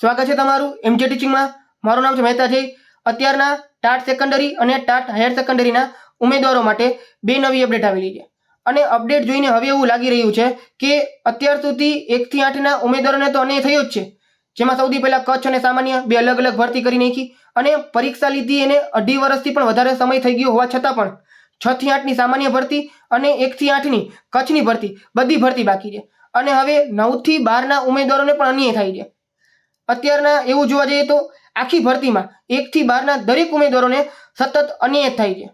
સ્વાગત છે તમારું એમજે ટીચિંગમાં મારું નામ છે મહેતા જય. અત્યારના ટાટ સેકન્ડરી અને ટાટ હાયર સેકન્ડરીના ઉમેદવારો માટે બે નવી અપડેટ આવેલી છે. અને અપડેટ જોઈને હવે એવું લાગી રહ્યું છે કે અત્યાર સુધી એકથી આઠના ઉમેદવારોને તો અન્યાય થયો જ છે. જેમાં સૌથી પહેલાં કચ્છ અને સામાન્ય બે અલગ અલગ ભરતી કરી નાખી અને પરીક્ષા લીધી એને અઢી વર્ષથી પણ વધારે સમય થઈ ગયો હોવા છતાં પણ છ થી આઠની સામાન્ય ભરતી અને એકથી આઠની કચ્છની ભરતી બધી ભરતી બાકી છે. અને હવે નવથી બારના ઉમેદવારોને પણ અન્યાય થાય છે. અત્યારના એવું જોવા જઈએ તો આખી ભરતીમાં એકથી બારના દરેક ઉમેદવારોને સતત અન્યાય થાય છે.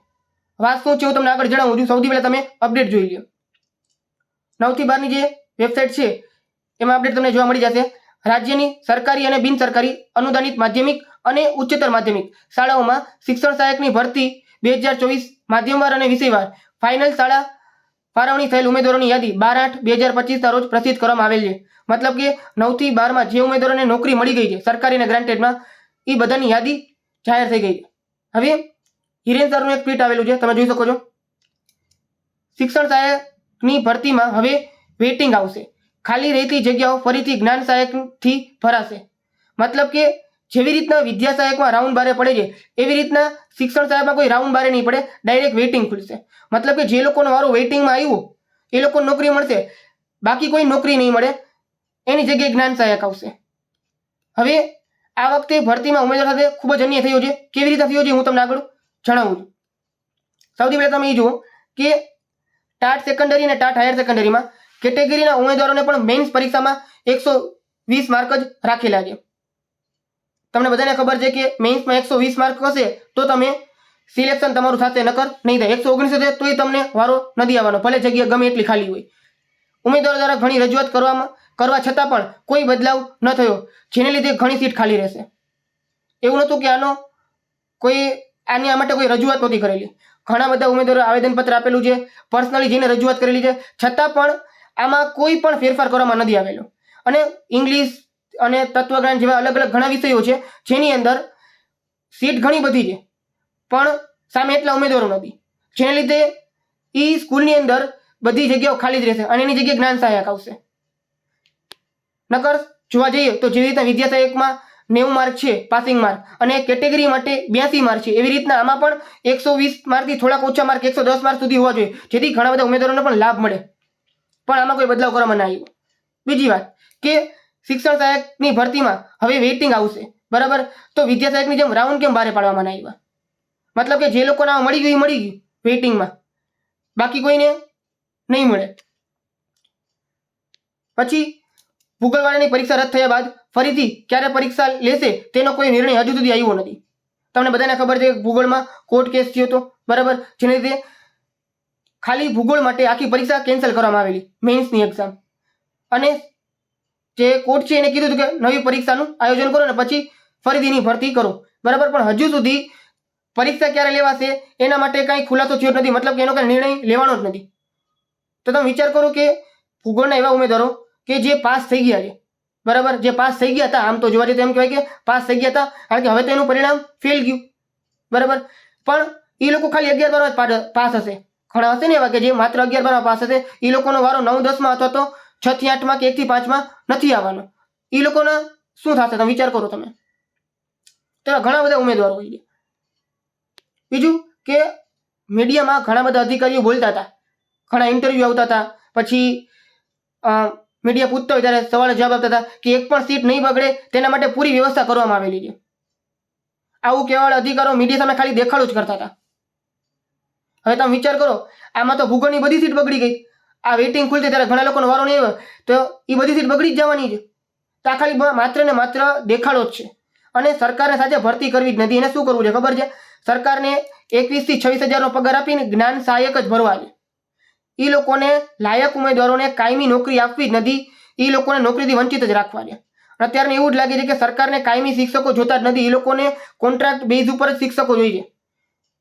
વાત શું છે, હું તમને આગળ જણાવું છું. સૌથી પહેલાં તમે અપડેટ જોઈ લો નવથી બારની જે વેબસાઇટ છે, એમાં અપડેટ તમને જોવા મળી જશે. રાજ્યની સરકારી અને બિન સરકારી અનુદાનિત માધ્યમિક અને ઉચ્ચતર માધ્યમિક શાળાઓમાં શિક્ષણ સહાયકની ભરતી બે હજાર ચોવીસ માધ્યમવાર અને વિષયવાર. ફાઇનલ શાળા ફાળવણી થયેલ ઉમેદવારોની યાદી બાર આઠ બે હજાર પચીસના રોજ પ્રસિદ્ધ કરવામાં આવેલ છે. મતલબ કે નવથી બારમાં જે ઉમેદવારોને નોકરી મળી ગઈ છે, સરકારી અને ગ્રાન્ટેડમાં એ બધાની યાદી જાહેર થઈ ગઈ છે. હવે હિરેન સરનું એક ટ્વીટ આવેલું છે, તમે જોઈ શકો છો. શિક્ષણ સહાયકની ભરતીમાં હવે વેઇટિંગ આવશે. ખાલી રહેતી જગ્યાઓ ફરીથી જ્ઞાન સહાયકથી ભરાશે. મતલબ કે જેવી રીતના વિદ્યા સહાયકમાં રાઉન્ડ બારે પડે છે, એવી રીતના શિક્ષણ સહાયકમાં કોઈ રાઉન્ડ બારે નહીં પડે, ડાયરેક્ટ વેઇટિંગ ખુલશે. મતલબ કે જે લોકોનો વારો વેઇટિંગમાં આવ્યું, એ લોકો નોકરી મળશે. બાકી કોઈ નોકરી નહીં મળે. એની જગ્યાએ જ્ઞાન સહાયક આવશે. હવે આ વખતે ભરતીમાં ઉમેદવાર સાથે ખૂબ જ અન્ય થયો છે. કેવી રીતે થયો છે હું તમને આગળ જણાવું છું. સૌથી પહેલાં તમે એ જુઓ કે ટાટ સેકન્ડરી અને ટાટ હાયર સેકન્ડરીમાં કેટેગરીના ઉમેદવારોને પણ મેઇન્સ પરીક્ષામાં એકસો વીસ માર્ક જ રાખેલા છે. તમને બધાને ખબર છે કે મેઇન્સમાં એકસો વીસ માર્ક હશે તો તમે સિલેક્શન તમારું થશે, નકર નહીં થાય. એકસો ઓગણીસ હશે તોય તમને વારો નથી આવવાનો. ભલે જગ્યા ગમે એટલી ખાલી હોય. ઉમેદવારો દ્વારા ઘણી રજૂઆત કરવામાં કરવા છતાં પણ કોઈ બદલાવ ન થયો, જેને લીધે ઘણી સીટ ખાલી રહેશે. એવું નહોતું કે આનો કોઈ, આની આ માટે કોઈ રજૂઆત નહોતી કરેલી. ઘણા બધા ઉમેદવારો આવેદનપત્ર આપેલું છે, પર્સનલી જેને રજૂઆત કરેલી છે, છતાં પણ આમાં કોઈ પણ ફેરફાર કરવામાં નથી આવેલો. અને ઇંગ્લિશ અને તત્વજ્ઞાન જેવા અલગ અલગ ઘણા વિષયો છે, જેની અંદર સીટ ઘણી બધી છે, પણ સામે એટલા ઉમેદવારો નથી. જેને લીધે એ સ્કૂલની અંદર બધી જગ્યાઓ ખાલી જ રહેશે અને એની જગ્યાએ જ્ઞાન સહાયક આવશે. નકર જોવા જઈએ તો જેવી રીતના વિદ્યા સહાયકમાં નેવું માર્ક છે પાસિંગ માર્ક અને કેટેગરી માટે બ્યાસી માર્ક છે. એવી રીતના આમાં પણ એકસો વીસ માર્કથી થોડાક ઓછા માર્ક એકસો દસ માર્ક સુધી હોવા જોઈએ. જેથી ઘણા બધા ઉમેદવારોને પણ લાભ મળે. પણ આમાં કોઈ બદલાવ કરવામાં ના આવ્યો બીજી વાત કે શિક્ષણ સહાયકની ભરતીમાં હવે વેઇટિંગ આવશે. બરાબર? તો વિદ્યા સહાયકની જેમ રાઉન્ડ કેમ બહાર પાડવામાં ના આવ્યા? મતલબ કે જે લોકોને આ મળી ગયું એ મળી ગયું વેઇટિંગમાં બાકી કોઈને નહીં મળે. પછી ભૂગોળવાળાની પરીક્ષા રદ થયા બાદ ફરીથી ક્યારે પરીક્ષા લેશે તેનો કોઈ નિર્ણય હજુ સુધી આવ્યો નથી. તમને બધાને ખબર છે ભૂગોળમાં કોર્ટ કેસ થયો હતો. બરાબર? જેને લીધે ખાલી ભૂગોળ માટે આખી પરીક્ષા કેન્સલ કરવામાં આવેલી. મેઇન્સની એક્ઝામ અને જે કોર્ટ છે એને કીધું કે નવી પરીક્ષાનું આયોજન કરો ને પછી ફરીથી એની ભરતી કરો. બરાબર? પણ હજુ સુધી પરીક્ષા ક્યારે લેવાશે એના માટે કાંઈ ખુલાસો થયો નથી. મતલબ કે એનો કાંઈ નિર્ણય લેવાનો જ નથી. તો તમે વિચાર કરો કે ભૂગોળના એવા ઉમેદવારો કે જે પાસ થઈ ગયા છે. બરાબર? જે પાસ થઈ ગયા હતા આમ તો જોવા જઈએ તો એમ કહેવાય કે પાસ થઈ ગયા હતા કારણ કે હવે તો એનું પરિણામ ફેલ ગયું. બરાબર? પણ એ લોકો ખાલી અગિયાર બારમાં પાસ હશે. ઘણા હશે ને એવા કે જે માત્ર અગિયાર બારમાં પાસ હશે એ લોકોનો વારો નવ દસમાં અથવા તો છ થી આઠમાં કે એકથી પાંચમાં નથી આવવાનો. એ લોકોના શું થશે? તમે વિચાર કરો તમે. તો એવા ઘણા બધા ઉમેદવારો હોય છે. બીજું કે મીડિયામાં ઘણા બધા અધિકારીઓ બોલતા હતા. ઘણા ઇન્ટરવ્યૂ આવતા હતા. પછી અ, મીડિયા પૂછતા હોય ત્યારે સવાલ જવાબ આપતા હતા કે એક પણ સીટ નહીં બગડે તેના માટે પૂરી વ્યવસ્થા કરવામાં આવેલી છે. આવું કહેવાવાળા અધિકારો મીડિયા સામે ખાલી દેખાડો જ કરતા હતા. હવે તમે વિચાર કરો, આમાં તો ભૂગોળની બધી સીટ બગડી ગઈ. આ વેઇટિંગ ખુલતી ત્યારે ઘણા લોકોનો વારો નહીં આવ્યો તો એ બધી સીટ બગડી જ જવાની છે. તો આ ખાલી માત્ર ને માત્ર દેખાડો જ છે. અને સરકારને સાથે ભરતી કરવી જ નથી. એને શું કરવું છે ખબર છે? સરકારને એકવીસથી છવ્વીસ હજારનો પગાર આપીને જ્ઞાન સહાયક જ ભરવા છે. એ લોકોને લાયક ઉમેદવારોને કાયમી નોકરી આપવી જ નથી. એ લોકોને નોકરીથી વંચિત જ રાખવા છે અત્યારે એવું જ લાગે છે કે સરકારને કાયમી શિક્ષકો જોતા જ નથી. એ લોકોને કોન્ટ્રાક્ટ બેઝ ઉપર જ શિક્ષકો જોઈએ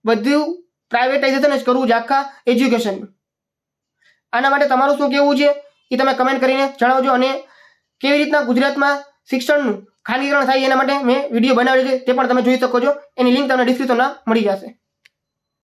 બધું પ્રાઇવેટાઇઝેશન જ કરવું છે આખા એજ્યુકેશનનું આના માટે તમારું શું કહેવું છે? એ તમે કમેન્ટ કરીને જણાવજો અને કેવી રીતના ગુજરાતમાં શિક્ષણનું ખાનગીકરણ થાય એના માટે મેં વીડિયો બનાવ્યો છે તે પણ તમે જોઈ શકો છો. એની લિંક તમને ડિસ્ક્રિપ્શનમાં મળી જશે.